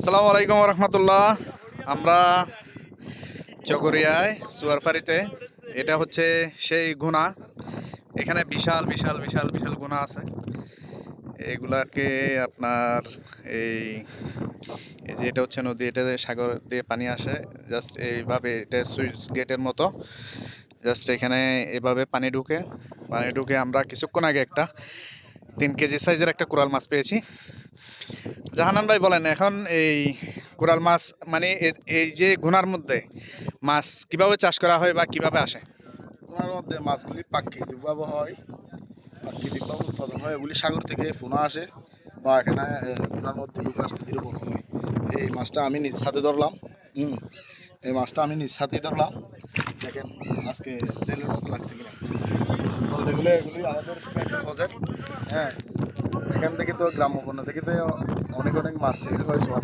আসসালামু আলাইকুম রহমতুল্লাহ আমরা চকরিয়ায় সুয়ারফারিতে, এটা হচ্ছে সেই গুণা এখানে বিশাল বিশাল বিশাল বিশাল গুণা আছে। এগুলাকে আপনার এই এই যে এটা হচ্ছে নদী, এটা সাগর দিয়ে পানি আসে। জাস্ট এইভাবে, এটা সুইচ গেটের মতো। জাস্ট এখানে এভাবে পানি ঢুকে পানি ঢুকে আমরা কিছুক্ষণ আগে একটা তিন কেজি সাইজের একটা কোরাল মাছ পেয়েছি। জাহানান ভাই বলেন, এখন এই কোরাল মাছ মানে এই যে গুনার মধ্যে মাছ কীভাবে চাষ করা হয় বা কীভাবে আসে? ওনার মধ্যে মাছগুলি প্রাকৃতিকভাবে হয়। প্রাকৃতিকভাবে উৎপাদন হয়। এগুলি সাগর থেকে ফোনা আসে বা এখানে ওনার মধ্যে ঢুকে আস্তে ধীরে বড় হয়। এই মাছটা আমি নিজ হাতে ধরলাম, হুম, এই মাছটা আমি নিজ হাতেই ধরলাম। দেখেন, আজকে জেলের মতো লাগছে কিনা। বলতে গেলে এগুলি আমাদের হ্যাঁ এখান থেকে তো গ্রাম্যপণ্য থেকে তো অনেক অনেক মাছ সেল হয়েছে